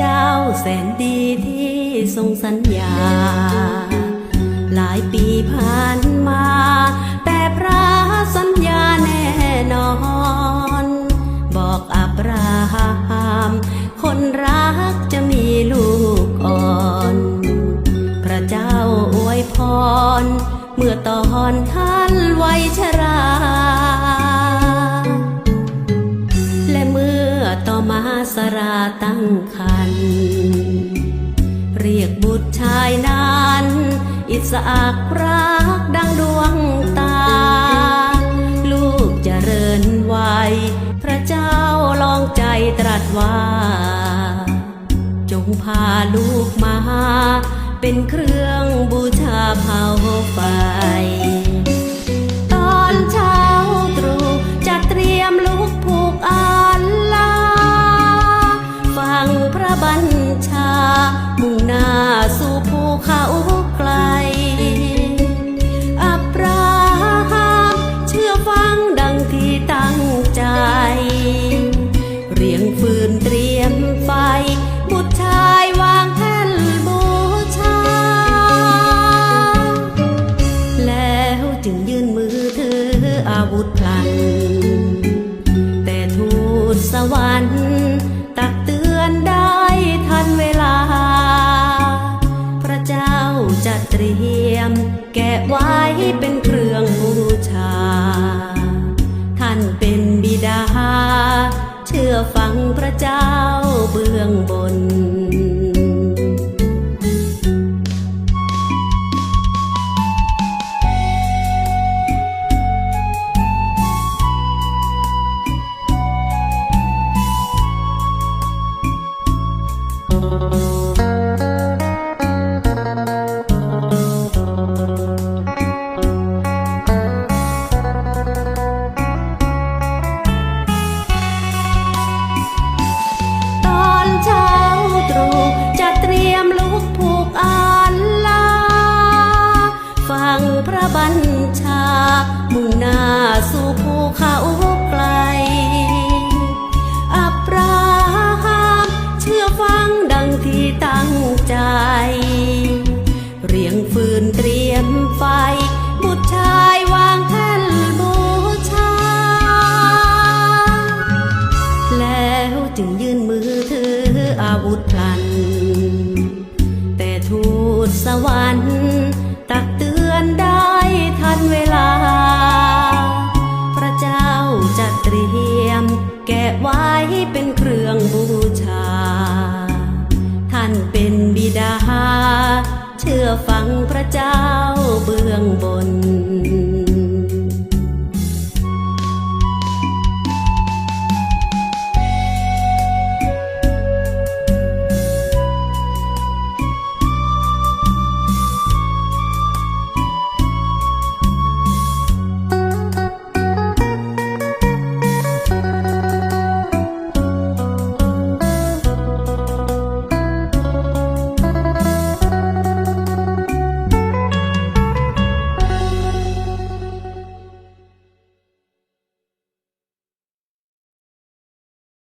จ้าแสนดีทรงสัญญา หลายปีผ่านมา แต่พระสัญญาแน่นอน บอกอับราฮัมคนรักจะมีลูกอ่อน พระเจ้าอวยพร เมื่อตอนท่านวัยชรา ต่อมาสราตั้งคัน เรียกบุตรชายนั้นอิสอักรักดังดวงตา ลูกจเจริญวัยพระเจ้าลองใจตรัสว่า จงพาลูกมา เป็นเครื่องบูชาเผาไฟ วุธพลัน แต่ทูตสวรรค์ มุ่งหน้าสู่ภูเขาไกล อับราฮัมเชื่อฟังดังที่ตั้งใจ เรียงฟืนเตรียมไฟ บุตรชายวางแท่นบูชา แล้วจึงยื่นมือถืออาวุธพลัน แต่ทูตสวรรค์ะไว้เป็นเครื่องบูชา ท่านเป็นบิดา เชื่อฟังพระเจ้าเบื้องบน